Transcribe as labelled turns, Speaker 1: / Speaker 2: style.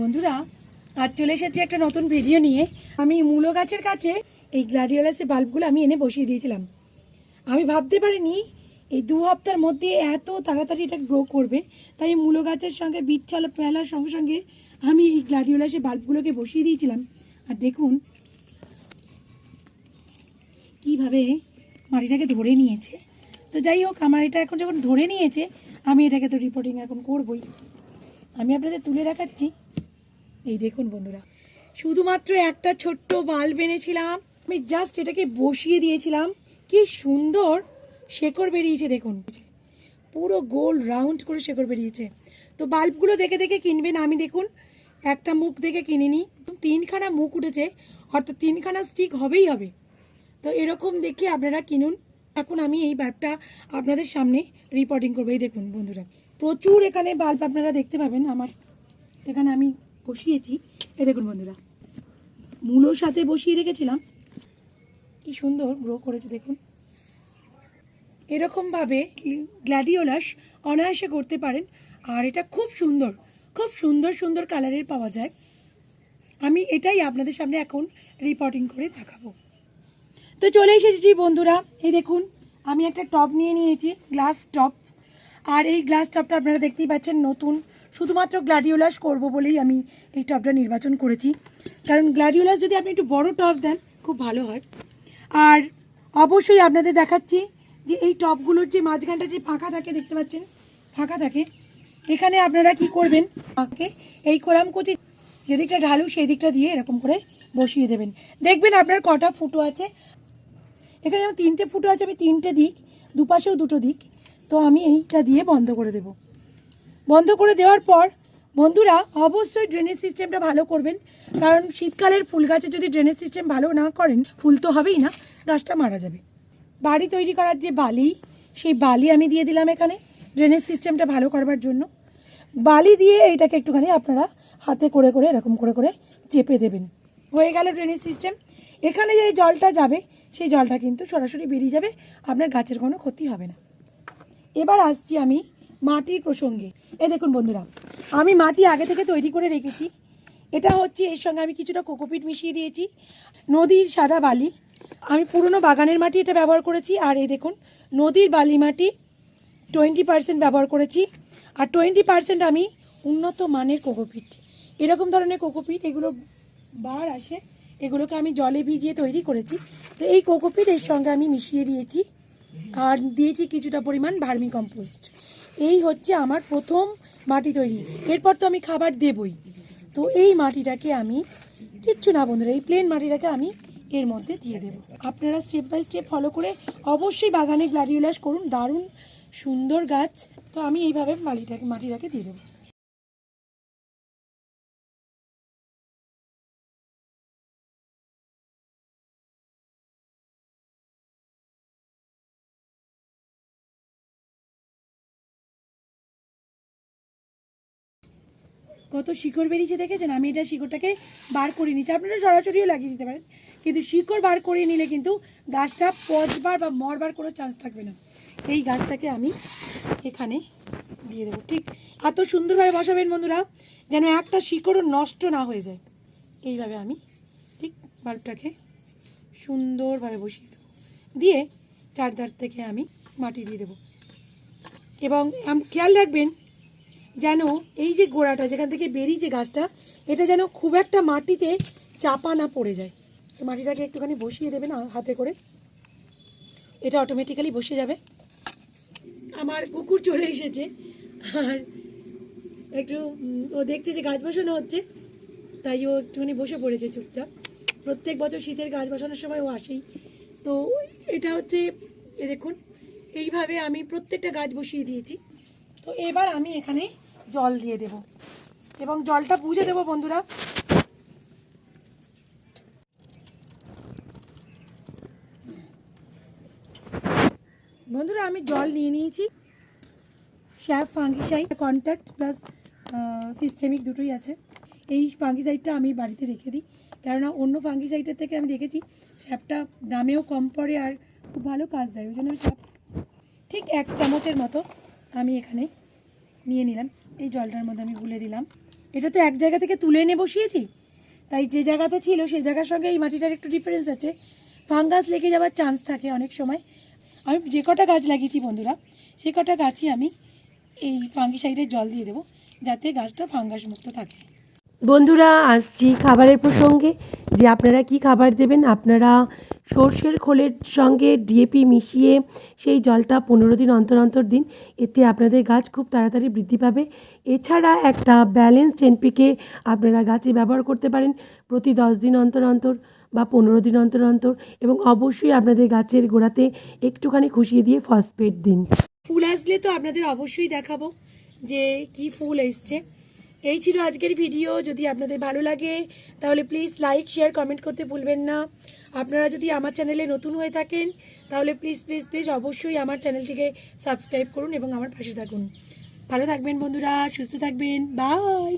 Speaker 1: বন্ধুরা, আজ চলে এসেছি একটা নতুন ভিডিও নিয়ে। আমি মূলো গাছের কাছে এই গ্লাডিওলাসের বাল্বগুলো আমি এনে বসিয়ে দিয়েছিলাম। আমি ভাবতে পারিনি এই দু হপ্তার মধ্যে এত তাড়াতাড়ি এটা গ্রো করবে। তাই মূলো গাছের সঙ্গে বীজ ফেলার সঙ্গে সঙ্গে আমি এই গ্লাডিওলাসের বাল্বগুলোকে বসিয়ে দিয়েছিলাম। আর দেখুন, কীভাবে মাটিটাকে ধরে নিয়েছে। তো যাই হোক, আমার এটা এখন যখন ধরে নিয়েছে, আমি এটাকে তো রিপোর্টিং এখন করবই। আমি আপনাদের তুলে দেখাচ্ছি। এই দেখুন বন্ধুরা, শুধুমাত্র একটা ছোট্ট বাল্ব এনেছিলাম, আমি জাস্ট এটাকে বসিয়ে দিয়েছিলাম, কি সুন্দর শেকড় বেরিয়েছে দেখুন। পুরো গোল রাউন্ড করে শেকড় বেরিয়েছে। তো বাল্বগুলো দেখে দেখে কিনবেন আমি দেখুন, একটা মুখ দেখে কিনিনি তিনখানা মুখ উঠেছে, অর্থাৎ তিনখানা স্টিক হবেই হবে। তো এরকম দেখে আপনারা কিনুন, এখন আমি এই বাল্বটা আপনাদের সামনে রিপোর্টিং করব। এই দেখুন বন্ধুরা, প্রচুর এখানে বাল্ব আপনারা দেখতে পাবেন আমার, এখানে আমি বসিয়েছি। এই দেখুন বন্ধুরা, মূলোর সাথে বসিয়ে রেখেছিলাম। কি সুন্দর গ্রো করেছে দেখুন। এরকমভাবে গ্ল্যাডিওলাস অনায়াসে করতে পারেন, আর এটা খুব সুন্দর খুব সুন্দর সুন্দর কালারের পাওয়া যায়। আমি এটাই আপনাদের সামনে এখন রিপোর্টিং করে দেখাবো। তো চলে এসেছি বন্ধুরা, এই দেখুন, আমি একটা টপ নিয়ে নিয়েছি গ্লাস টপ আর এই গ্লাস টপটা আপনারা দেখতেই পাচ্ছেন নতুন। শুধুমাত্র গ্লাডিওলাস করব বলেই আমি এই টপটা নির্বাচন করেছি। কারণ গ্লাডিওলাস যদি আপনি একটু বড় টপ দেন, খুব ভালো হয়। আর অবশ্যই আপনাদের দেখাচ্ছি যে এই টপগুলোর যে মাঝখানটা যে ফাঁকা থাকে, দেখতে পাচ্ছেন? ফাঁকা থাকে। এখানে আপনারা কি করবেন? ফাঁকে এই কোরাম কুচি যেদিকটা ঢালু সেই দিকটা দিয়ে এরকম করে বসিয়ে দেবেন। দেখবেন আপনার কটা ফুটো আছে। এখানে যেমন তিনটে ফুটো আছে, আমি তিনটে দিক, দুপাশেও দুটো দিক। তো আমি এইটা দিয়ে বন্ধ করে দেব। বন্ধ করে দেওয়ার পর বন্ধুরা, অবশ্যই ড্রেনেজ সিস্টেমটা ভালো করবেন। কারণ শীতকালের ফুল গাছে যদি ড্রেনেজ সিস্টেম ভালো না করেন, ফুল তো হবেই না, গাছটা মারা যাবে। বাড়ি তৈরি করার যে বালি, সেই বালি আমি দিয়ে দিলাম এখানে ড্রেনেজ সিস্টেমটা ভালো করবার জন্য। বালি দিয়ে এইটাকে একটুখানি আপনারা হাতে করে করে, এরকম করে করে চেপে দেবেন। হয়ে গেল ড্রেনেজ সিস্টেম এখানে যে জলটা যাবে, সেই জলটা কিন্তু সরাসরি বেরিয়ে যাবে, আপনার গাছের কোনো ক্ষতি হবে না। এবার আসছি আমি মাটির প্রসঙ্গে। এ দেখুন বন্ধুরা, আমি মাটি আগে থেকে তৈরি করে রেখেছি। এটা হচ্ছে, এর সঙ্গে আমি কিছুটা কোকোপিট মিশিয়ে দিয়েছি। নদীর সাদা বালি। আমি পুরনো বাগানের মাটি এটা ব্যবহার করেছি। আর এই দেখুন, নদীর বালি মাটি টোয়েন্টি পার্সেন্ট ব্যবহার করেছি। আর টোয়েন্টি পার্সেন্ট আমি উন্নত মানের কোকোপিট। এরকম ধরনের কোকোপিট, এগুলো বার আসে, এগুলোকে আমি জলে ভিজিয়ে তৈরি করেছি। তো এই কোকোপিট এর সঙ্গে আমি মিশিয়ে দিয়েছি। আর দিয়েছি কিছুটা পরিমাণ ভার্মি কম্পোস্ট এই হচ্ছে আমার প্রথম মাটি তৈরি। এরপর তো আমি খাবার দেবই। তো এই মাটিটাকে আমি, কিচ্ছু না বন্ধুরা, এই প্লেন মাটিটাকে আমি এর মধ্যে দিয়ে দেব। আপনারা স্টেপ বাই স্টেপ ফলো করে অবশ্যই বাগানে গ্লাডিউলাস করুন। দারুণ সুন্দর গাছ। তো আমি এইভাবে মাটিটাকে মাটিটাকে দিয়ে দেবো। কত শিকড় বেরিয়েছে দেখেছেন? আমি এটা শিকড়টাকে বার করে নিচ্ছি আপনারা সরাসরিও লাগিয়ে দিতে পারেন। কিন্তু শিকড় বার করে নিলে কিন্তু গাছটা পচবার বা মরবার কোনো চান্স থাকবে না। এই গাছটাকে আমি এখানে দিয়ে দেবো। ঠিক এত সুন্দরভাবে বসাবেন বন্ধুরা, যেন একটা শিকড়ও নষ্ট না হয়ে যায়। এইভাবে আমি ঠিক বাল্বটাকে সুন্দরভাবে বসিয়ে দেবো। দিয়ে চারধার থেকে আমি মাটি দিয়ে দেবো। এবং খেয়াল রাখবেন যেন এই যে গোড়াটা, যেখান থেকে বেরিয়েছে গাছটা, এটা যেন খুব একটা মাটিতে চাপা না পড়ে যায়। তো মাটিটাকে একটুখানি বসিয়ে দেবেন আ- হাতে করে? এটা অটোমেটিক্যালি বসে যাবে। আমার কুকুর চলে এসেছে। আর একটু ও দেখছে যে গাছ বসানো হচ্ছে, তাই ও একটুখানি বসে পড়েছে চুপচাপ। প্রত্যেক বছর শীতের গাছ বসানোর সময় ও আসেই। তো এটা হচ্ছে, এ দেখুন, এইভাবে আমি প্রত্যেকটা গাছ বসিয়ে দিয়েছি। তো এবার আমি এখানে জল দিয়ে দেব। এবং জলটা বুঝে দেব, বন্ধুরা। বন্ধুরা, আমি জল নিয়ে নিয়েছি। শ্যাপ ফাঙ্গিসাইড কন্ট্যাক্ট প্লাস সিস্টেমিক দুটোই আছে। এই ফাঙ্গিসাইডটা আমি বাড়িতে রেখে দিই। কেননা, অন্য ফাঙ্গিসাইডের থেকে আমি দেখেছি শ্যাপটা দামেও কম পড়ে আর খুব ভালো কাজ দেয়। ওই জন্য আমি ঠিক এক চামচের মতো আমি এখানে নিয়ে নিলাম। এই জলটার মধ্যে আমি গুলে দিলাম। এটা তো এক জায়গা থেকে তুলে এনে বসিয়েছি। তাই যে জায়গাতে ছিল সেই জায়গার সঙ্গে এই মাটিটার একটু ডিফারেন্স আছে। ফাঙ্গাস লেগে যাওয়ার চান্স থাকে অনেক সময়। আমি যে কটা গাছ লাগিয়েছি বন্ধুরা, সে কটা গাছই আমি এই ফাঙ্গিসাইডে জল দিয়ে দেবো, যাতে গাছটা ফাঙ্গাস মুক্ত থাকে।
Speaker 2: বন্ধুরা, আসছি খাবারের প্রসঙ্গে। যে আপনারা কি খাবার দেবেন, আপনারা সর্ষের খোলের সঙ্গে ডিএপি মিশিয়ে সেই জলটা পনেরো দিন অন্তর অন্তর দিন, এতে আপনাদের গাছ খুব তাড়াতাড়ি বৃদ্ধি পাবে। এছাড়া একটা ব্যালেন্সড এনপিকে আপনারা গাছে ব্যবহার করতে পারেন প্রতি দশ দিন অন্তর অন্তর বা পনেরো দিন অন্তর অন্তর এবং অবশ্যই আপনাদের গাছের গোড়াতে একটুখানি খুশিয়ে দিয়ে ফসফেট দিন।
Speaker 1: ফুল আসলে তো আপনাদের অবশ্যই দেখাবো যে কি ফুল এসছে। এই ছিল আজকের ভিডিও। যদি আপনাদের ভালো লাগে তাহলে প্লিজ লাইক শেয়ার কমেন্ট করতে ভুলবেন না। আপনারা যদি আমার চ্যানেলে নতুন হয়ে থাকেন, তাহলে প্লিজ প্লিজ প্লিজ অবশ্যই আমার চ্যানেলটিকে সাবস্ক্রাইব করুন এবং আমার পাশে থাকুন। ভালো থাকবেন বন্ধুরা, সুস্থ থাকবেন। বাই